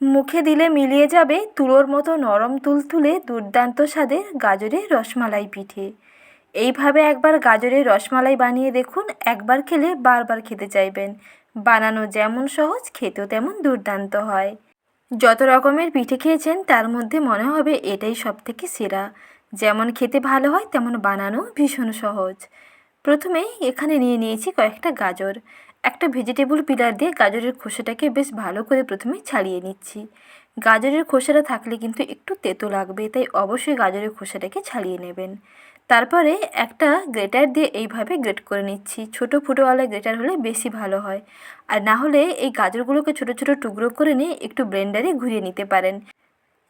মুখে দিলে মিলিয়ে যাবে তুলোর মতো নরম তুলতুলে দুর্দান্ত স্বাদের গাজরের রসমালাই পিঠে। এইভাবে একবার গাজরের রসমালাই বানিয়ে দেখুন, একবার খেলে বারবার খেতে চাইবেন। বানানো যেমন সহজ, খেতেও তেমন দুর্দান্ত হয়। যত রকমের পিঠে খেয়েছেন, তার মধ্যে মনে হবে এটাই সবথেকে সেরা। যেমন খেতে ভালো হয়, তেমন বানানো ভীষণ সহজ। প্রথমেই এখানে নিয়ে নিয়েছি কয়েকটা গাজর। একটা ভেজিটেবল পিলার দিয়ে গাজরের খোসাটাকে বেশ ভালো করে প্রথমে ছাড়িয়ে নিচ্ছি। গাজরের খোসাটা থাকলে কিন্তু একটু তেতো লাগবে, তাই অবশ্যই গাজরের খোসাটাকে ছাড়িয়ে নেবেন। তারপরে একটা গ্রেটার দিয়ে এইভাবে গ্রেট করে নিচ্ছি। ছোটো ফুটোওয়ালা গ্রেটার হলে বেশি ভালো হয়। আর না হলে এই গাজরগুলোকে ছোটো ছোটো টুকরো করে নিয়ে একটু ব্লেন্ডারে ঘুরিয়ে নিতে পারেন।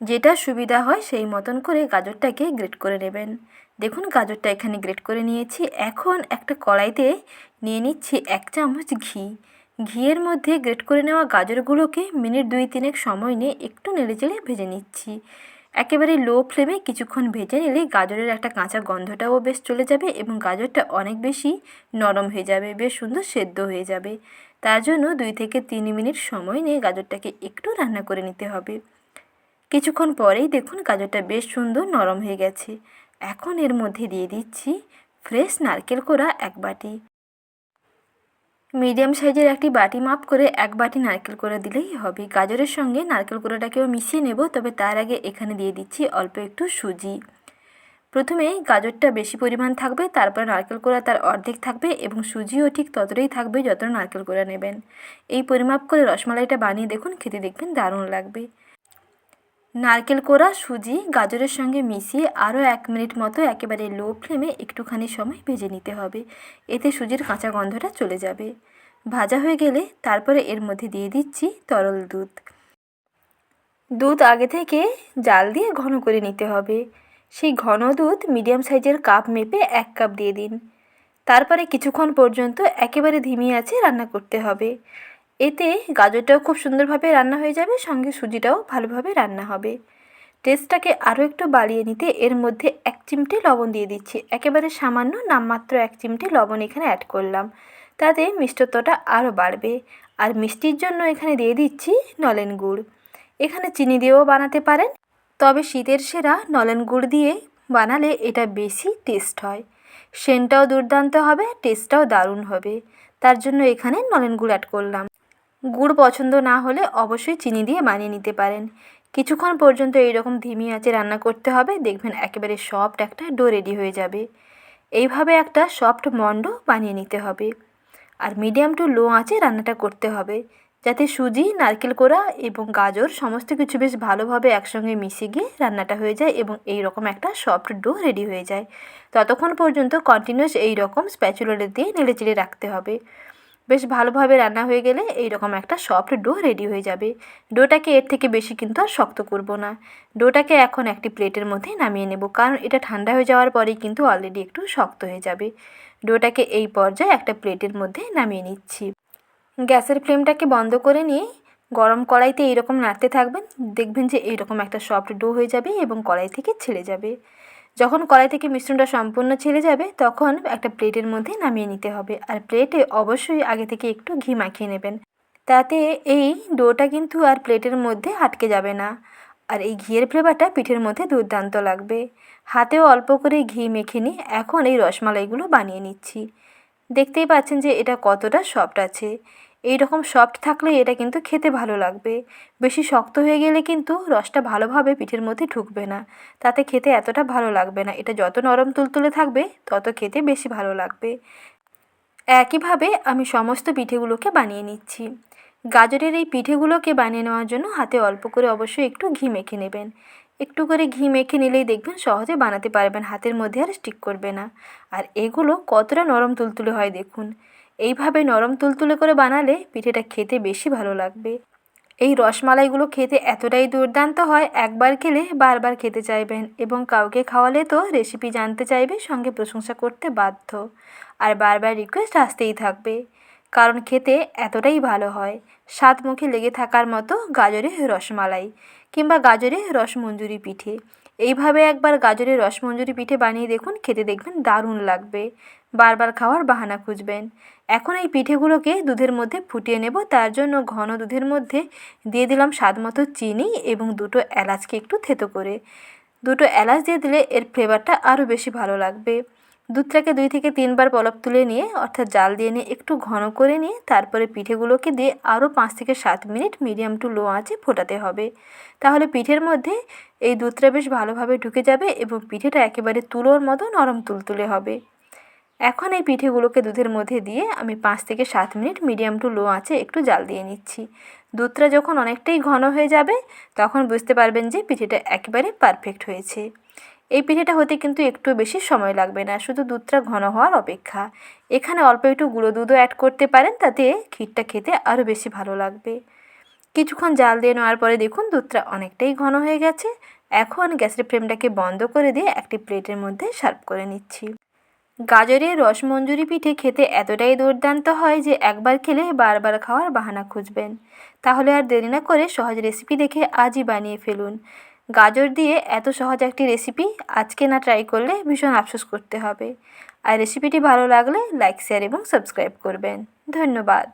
যেটা সুবিধা হয় সেই মতন করে গাজরটাকে গ্রেট করে নেবেন। দেখুন, গাজরটা এখানে গ্রেট করে নিয়েছি। এখন একটা কড়াইতে নিয়ে নিচ্ছি এক চামচ ঘি। ঘিয়ের মধ্যে গ্রেট করে নেওয়া গাজরগুলোকে মিনিট দুই তিনেক সময় নিয়ে একটু নেড়েচেড়ে ভেজে নিচ্ছি। একেবারে লো ফ্লেমে কিছুক্ষণ ভেজে নিলে গাজরের একটা কাঁচা গন্ধটাও বেশ চলে যাবে এবং গাজরটা অনেক বেশি নরম হয়ে যাবে, বেশ সুন্দর সেদ্ধ হয়ে যাবে। তার জন্য দুই থেকে তিন মিনিট সময় নিয়ে গাজরটাকে একটু রান্না করে নিতে হবে। কিছুক্ষণ পরেই দেখুন, গাজরটা বেশ সুন্দর নরম হয়ে গেছে। এখন এর মধ্যে দিয়ে দিচ্ছি ফ্রেশ নারকেল কোড়া এক বাটি। মিডিয়াম সাইজের একটি বাটি মাপ করে এক বাটি নারকেল কোড়া দিলেই হবে। গাজরের সঙ্গে নারকেল কোড়াটাকেও মিশিয়ে নেব, তবে তার আগে এখানে দিয়ে দিচ্ছি অল্প একটু সুজি। প্রথমে গাজরটা বেশি পরিমাণ থাকবে, তারপর নারকেল কোড়া তার অর্ধেক থাকবে এবং সুজিও ঠিক ততটাই থাকবে যত নারকেল কোড়া নেবেন। এই পরিমাপ করে রসমালাইটা বানিয়ে দেখুন, খেতে দেখবেন দারুণ লাগবে। নারকেল কোড়া, সুজি, গাজরের সঙ্গে মিশিয়ে আরও এক মিনিট মতো একেবারে লো ফ্লেমে একটুখানি সময় ভেজে নিতে হবে। এতে সুজির কাঁচা গন্ধটা চলে যাবে। ভাজা হয়ে গেলে তারপরে এর মধ্যে দিয়ে দিচ্ছি তরল দুধ। দুধ আগে থেকে জাল দিয়ে ঘন করে নিতে হবে। সেই ঘন দুধ মিডিয়াম সাইজের কাপ মেপে এক কাপ দিয়ে দিন। তারপরে কিছুক্ষণ পর্যন্ত একেবারে ধিমি আছে রান্না করতে হবে। এতে গাজরটাও খুব সুন্দরভাবে রান্না হয়ে যাবে, সঙ্গে সুজিটাও ভালোভাবে রান্না হবে। টেস্টটাকে আরও একটু বাড়িয়ে নিতে এর মধ্যে এক চিমটে লবণ দিয়ে দিচ্ছি। একেবারে সামান্য নামমাত্র এক চিমটে লবণ এখানে অ্যাড করলাম। তাতে মিষ্টত্বটা আরও বাড়বে। আর মিষ্টির জন্য এখানে দিয়ে দিচ্ছি নলেন গুড়। এখানে চিনি দিয়েও বানাতে পারেন। তবে শীতের সেরা নলেন গুড় দিয়ে বানালে এটা বেশি টেস্ট হয়। সেনটাও দুর্দান্ত হবে, টেস্টটাও দারুণ হবে। তার জন্য এখানে নলেন গুড় অ্যাড করলাম। গুড় পছন্দ না হলে অবশ্যই চিনি দিয়ে বানিয়ে নিতে পারেন। কিছুক্ষণ পর্যন্ত এইরকম ধিমি আঁচে রান্না করতে হবে, দেখবেন একেবারে সফট একটা ডো রেডি হয়ে যাবে। এইভাবে একটা সফট মন্ড বানিয়ে নিতে হবে। আর মিডিয়াম টু লো আঁচে রান্নাটা করতে হবে, যাতে সুজি, নারকেল কোড়া এবং গাজর সমস্ত কিছু বেশ ভালোভাবে একসঙ্গে মিশে গিয়ে রান্নাটা হয়ে যায় এবং এই রকম একটা সফট ডো রেডি হয়ে যায়। ততক্ষণ পর্যন্ত কন্টিনিউয়াস এই রকম স্প্যাচুলার দিয়ে নেড়েচেড়ে রাখতে হবে। বেশ ভালোভাবে রান্না হয়ে গেলে এই রকম একটা সফট ডো রেডি হয়ে যাবে। ডোটাকে এর থেকে বেশি কিন্তু আর শক্ত করব না। ডোটাকে এখন একটি প্লেটের মধ্যে নামিয়ে নেব, কারণ এটা ঠান্ডা হয়ে যাওয়ার পরেই কিন্তু অলরেডি একটু শক্ত হয়ে যাবে। ডোটাকে এই পর্যায়ে একটা প্লেটের মধ্যে নামিয়ে নিচ্ছি। গ্যাসের ফ্লেমটাকে বন্ধ করে নিয়ে গরম কড়াইতে এইরকম নাড়তে থাকবেন, দেখবেন যে এইরকম একটা সফট ডো হয়ে যাবে এবং কড়াই থেকে ছেড়ে যাবে। যখন কড়াই থেকে মিশ্রণটা সম্পূর্ণ ছেড়ে যাবে, তখন একটা প্লেটের মধ্যে নামিয়ে নিতে হবে। আর প্লেটে অবশ্যই আগে থেকে একটু ঘি মাখিয়ে নেবেন। তাতে এই ডোটা কিন্তু আর প্লেটের মধ্যে আটকে যাবে না। আর এই ঘিয়ের ফ্লেভারটা পিঠের মধ্যে দুর্দান্ত লাগবে। হাতেও অল্প করে ঘি মেখে নিয়ে এখন এই রসমালাইগুলো বানিয়ে নিচ্ছি। দেখতেই পাচ্ছেন যে এটা কতটা সফট আছে। এই রকম সফট থাকলে এটা কিন্তু খেতে ভালো লাগবে। বেশি শক্ত হয়ে গেলে কিন্তু রসটা ভালোভাবে পিঠের মধ্যে ঢুকবে না। তাতে খেতে এতটা ভালো লাগবে না। এটা যত নরম তুলতুলে থাকবে, তত খেতে বেশি ভালো লাগবে। একইভাবে আমি সমস্ত পিঠেগুলোকে বানিয়ে নিচ্ছি। গাজরের এই পিঠেগুলোকে বানিয়ে নেওয়ার জন্য হাতে অল্প করে অবশ্যই একটু ঘি মেখে নেবেন। একটু করে ঘি মেখে নিলেই দেখবেন সহজে বানাতে পারবেন, হাতের মধ্যে আর স্টিক করবে না। আর এগুলো কতটা নরম তুলতুলে হয় দেখুন। এইভাবে নরম তুলতুলে করে বানালে পিঠেটা খেতে বেশি ভালো লাগবে। এই রসমালাইগুলো খেতে এতটাই দুর্দান্ত হয় একবার খেলে বারবার খেতে চাইবেন এবং কাউকে খাওয়ালে তো রেসিপি জানতে চাইবে সঙ্গে প্রশংসা করতে বাধ্য। আর বারবার রিকোয়েস্ট আসতেই থাকবে। কারণ খেতে এতটাই ভালো হয়। স্বাদ মুখে লেগে থাকার মতো গাজরের রসমালাই কিংবা গাজরের রসমঞ্জুরি পিঠে। এইভাবে একবার গাজরের রসমঞ্জুরি পিঠে বানিয়ে দেখুন, খেতে দেখবেন দারুণ লাগবে। বারবার খাওয়ার বাহানা খুঁজবেন। এখন এই পিঠেগুলোকে দুধের মধ্যে ফুটিয়ে নেব। তার জন্য ঘন দুধের মধ্যে দিয়ে দিলাম স্বাদ মতো চিনি এবং দুটো এলাচকে একটু থেতো করে। দুটো এলাচ দিয়ে দিলে এর ফ্লেভারটা আরও বেশি ভালো লাগবে। দুধটাকে দুই থেকে তিনবার পলপ তুলে নিয়ে, অর্থাৎ জাল দিয়ে নিয়ে একটু ঘন করে নিয়ে, তারপরে পিঠেগুলোকে দিয়ে আরও পাঁচ থেকে সাত মিনিট মিডিয়াম টু লো আঁচে ফোটাতে হবে। তাহলে পিঠের মধ্যে এই দুধটা বেশ ভালোভাবে ঢুকে যাবে এবং পিঠেটা একেবারে তুলোর মতো নরম তুলতুলে হবে। এখন এই পিঠেগুলোকে দুধের মধ্যে দিয়ে আমি পাঁচ থেকে সাত মিনিট মিডিয়াম টু লো আঁচে একটু জাল দিয়ে নিচ্ছি। দুধটা যখন অনেকটাই ঘন হয়ে যাবে, তখন বুঝতে পারবেন যে পিঠেটা একেবারে পারফেক্ট হয়েছে। এই পিঠেটা হতে কিন্তু একটু বেশি সময় লাগবে না, শুধু দুধটা ঘন হওয়ার অপেক্ষা। এখানে অল্প একটু গুঁড়ো দুধও অ্যাড করতে পারেন, তাতে ক্ষীরটা খেতে আরও বেশি ভালো লাগবে। কিছুক্ষণ জাল দিয়ে নেওয়ার পরে দেখুন দুধটা অনেকটাই ঘন হয়ে গেছে। এখন গ্যাসের ফ্লেমটাকে বন্ধ করে দিয়ে একটি প্লেটের মধ্যে সার্ভ করে নিচ্ছি। গাজরের রসমঞ্জুরি পিঠে খেতে এতটাই দুর্দান্ত হয় যে একবার খেলে বারবার খাওয়ার বাহানা খুঁজবেন। তাহলে আর দেরি না করে সহজ রেসিপি দেখে আজই বানিয়ে ফেলুন। গাজর দিয়ে এত সহজ একটি রেসিপি আজকে না ট্রাই করলে ভীষণ আফসোস করতে হবে। আর রেসিপিটি ভালো লাগলে লাইক শেয়ার এবং সাবস্ক্রাইব করবেন। ধন্যবাদ।